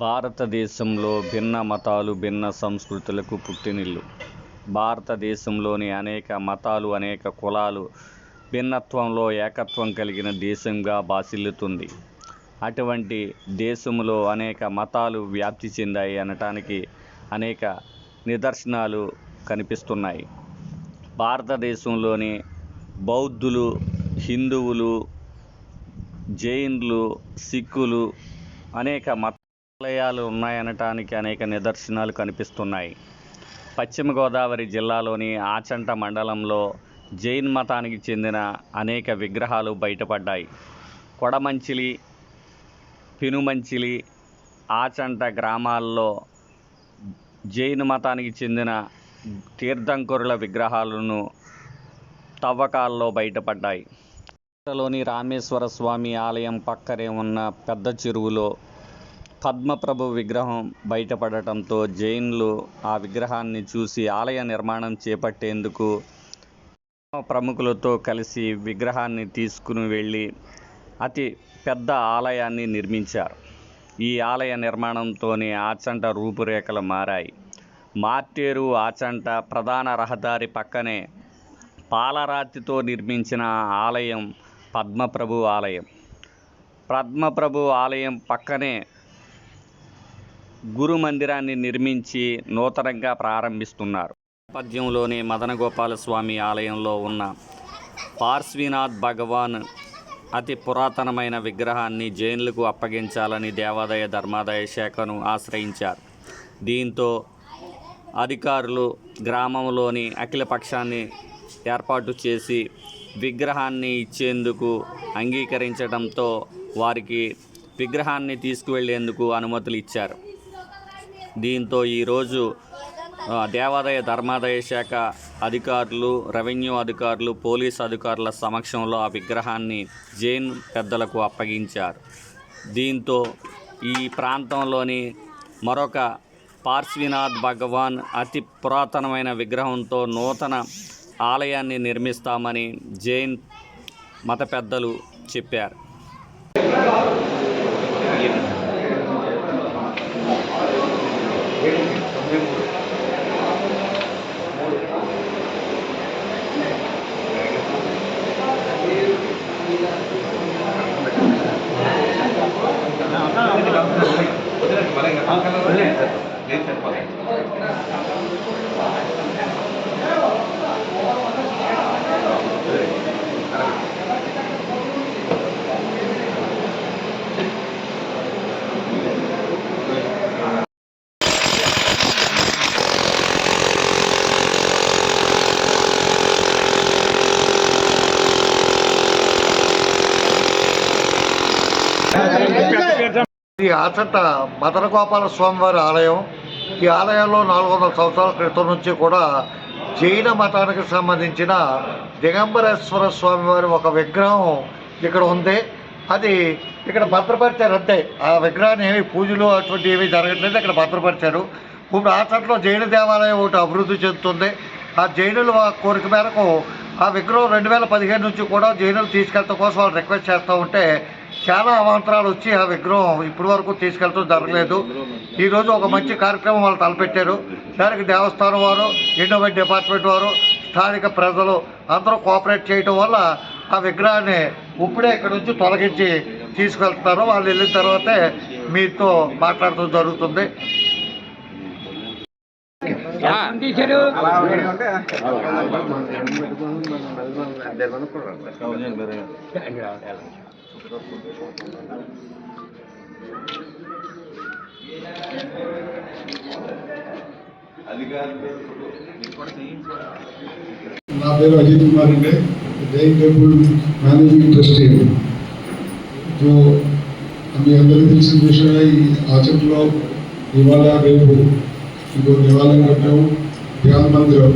భారతదేశంలో భిన్న మతాలు భిన్న సంస్కృతులకు పుట్టినిల్లు. భారతదేశంలోని అనేక మతాలు అనేక కులాలు భిన్నత్వంలో ఏకత్వం కలిగిన దేశంగా భాసిల్లుతుంది అటువంటి దేశంలో అనేక మతాలు వ్యాప్తి చెందాయి అనటానికి అనేక నిదర్శనాలు కనిపిస్తున్నాయి. భారతదేశంలోని బౌద్ధులు హిందువులు జైన్లు సిక్కులు అనేక మత ఆలయాలు ఉన్నాయనటానికి అనేక నిదర్శనాలు కనిపిస్తున్నాయి. పశ్చిమ గోదావరి జిల్లాలోని ఆచంట మండలంలో జైన్ మతానికి చెందిన అనేక విగ్రహాలు బయటపడ్డాయి. కొడమంచిలి పినుమంచిలి ఆచంట గ్రామాల్లో జైన్ మతానికి చెందిన తీర్థంకరుల విగ్రహాలను తవ్వకాల్లో బయటపడ్డాయి. లోని రామేశ్వర స్వామి ఆలయం పక్కనే ఉన్న పెద్ద చెరువులో పద్మప్రభు విగ్రహం బయటపడటంతో జైన్లు ఆ విగ్రహాన్ని చూసి ఆలయ నిర్మాణం చేపట్టేందుకు ప్రముఖులతో కలిసి విగ్రహాన్ని తీసుకుని వెళ్ళి అతి పెద్ద ఆలయాన్ని నిర్మించారు. ఈ ఆలయ నిర్మాణంతోనే ఆచంట రూపురేఖలు మారాయి. మార్టేరు ఆచంట ప్రధాన రహదారి పక్కనే పాలరాతితో నిర్మించిన ఆలయం పద్మప్రభు ఆలయం. పద్మప్రభు ఆలయం పక్కనే గురు మందిరాన్ని నిర్మించి నూతనంగా ప్రారంభిస్తున్నారు. నేపథ్యంలోనే మదనగోపాల స్వామి ఆలయంలో ఉన్న పార్శ్వీనాథ్ భగవాన్ అతి పురాతనమైన విగ్రహాన్ని జైన్లకు అప్పగించాలని దేవాదాయ ధర్మాదాయ శాఖను ఆశ్రయించారు. దీంతో అధికారులు గ్రామంలోని అఖిలపక్షాన్ని ఏర్పాటు చేసి విగ్రహాన్ని ఇచ్చేందుకు అంగీకరించడంతో వారికి విగ్రహాన్ని తీసుకువెళ్ళేందుకు అనుమతులు ఇచ్చారు. దీంతో ఈరోజు దేవాదాయ ధర్మాదాయ శాఖ అధికారులు రెవెన్యూ అధికారులు పోలీస్ అధికారుల సమక్షంలో ఆ విగ్రహాన్ని జైన్ పెద్దలకు అప్పగించారు. దీంతో ఈ ప్రాంతంలోని మరొక పార్శ్వీనాథ్ భగవాన్ అతి పురాతనమైన విగ్రహంతో నూతన ఆలయాన్ని నిర్మిస్తామని జైన్ మత పెద్దలు చెప్పారు. 好，不练这个，来。ఈ ఆచట మదనగోపాల స్వామివారి ఆలయం ఈ ఆలయంలో నాలుగు వందల సంవత్సరాల క్రితం నుంచి కూడా జైన మతానికి సంబంధించిన దిగంబరేశ్వర స్వామివారి ఒక విగ్రహం ఇక్కడ ఉంది. అది ఇక్కడ భద్రపరిచారు అంతే. ఆ విగ్రహాన్ని ఏమి పూజలు అటువంటి ఏమీ జరగట్లేదు. ఇక్కడ భద్రపరిచారు. ఇప్పుడు ఆచట్లో జైన దేవాలయం ఒకటి అభివృద్ధి చెందుతుంది. ఆ జైనుల కోరిక మేరకు ఆ విగ్రహం రెండు వేల పదిహేను నుంచి కూడా జైనులు తీసుకెళ్ళడం కోసం వాళ్ళు రిక్వెస్ట్ చేస్తూ ఉంటే చాలా అవాంతరాలు వచ్చి ఆ విగ్రహం ఇప్పటి వరకు తీసుకెళ్ళడం జరగలేదు. ఈరోజు ఒక మంచి కార్యక్రమం వాళ్ళు తలపెట్టారు. దానికి దేవస్థానం వారు ఎండోమెంట్ డిపార్ట్మెంట్ వారు స్థానిక ప్రజలు అందరూ కోఆపరేట్ చేయడం వల్ల ఆ విగ్రహాన్ని ఇప్పుడే ఇక్కడ నుంచి తొలగించి తీసుకెళ్తున్నారు. వాళ్ళు వెళ్ళిన తర్వాతే మీతో మాట్లాడటం జరుగుతుంది. నా పేరు అజిత్ కుమార్ అండి Jain temple managing trustee so మీ అందరికీ తెలిసిన విషయమే ఈ ఆచరణలో ఇవాళ రేపు ఇంకో దేవాలయం కట్టాము ధ్యాన మందిరం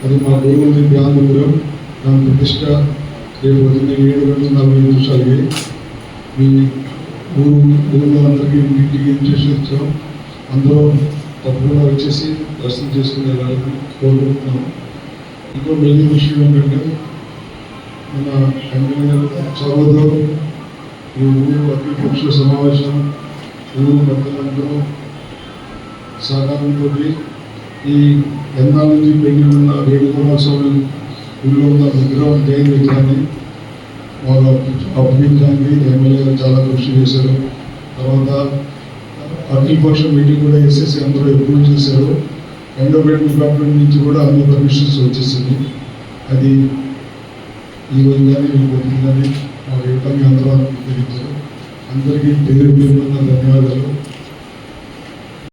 అది మా గురువు ధ్యాన మందిరం దాని ప్రతిష్ట రేపు ఉదయం ఏడు గంటల నలభై నిమిషాలకి మీ ఊరు ఊళ్ళో అందరికీ ఇంటికి ఇన్విటేషన్ ఇచ్చాం అందరూ తప్పకుండా వచ్చేసి దర్శనం చేసుకునే వాళ్ళని కోరుకుంటున్నాం ఇంకో మెయిన్ విషయం ఏంటంటే మన ఎమ్మెల్యే చదువుతో ఈ ఊరు అఖిల పక్షుల సమావేశం ఊరు పెద్దలందరూ సహకారంతో ఈ ఎన్నాళ్ళ నుంచి పెండింగ్ ఉన్న వేణుగోపాల స్వామి ఉన్న విగ్రహం జైన్ విగ్రహాన్ని వాళ్ళ అభివృద్ధానికి ఎమ్మెల్యే చాలా కృషి చేశారు. తర్వాత అఖిలపక్ష మీటింగ్ కూడా వేసేసి అందరూ ఎప్పుడు చేశారు. ఎండోమెంట్ డిపార్ట్మెంట్ నుంచి కూడా అన్ని పర్మిషన్స్ వచ్చేసింది. అది ఈ రోజు కానీ రేపు వచ్చిందని మా రేపు అందరూ తెలియజేశారు అందరికీ పేరు పేరు ధన్యవాదాలు.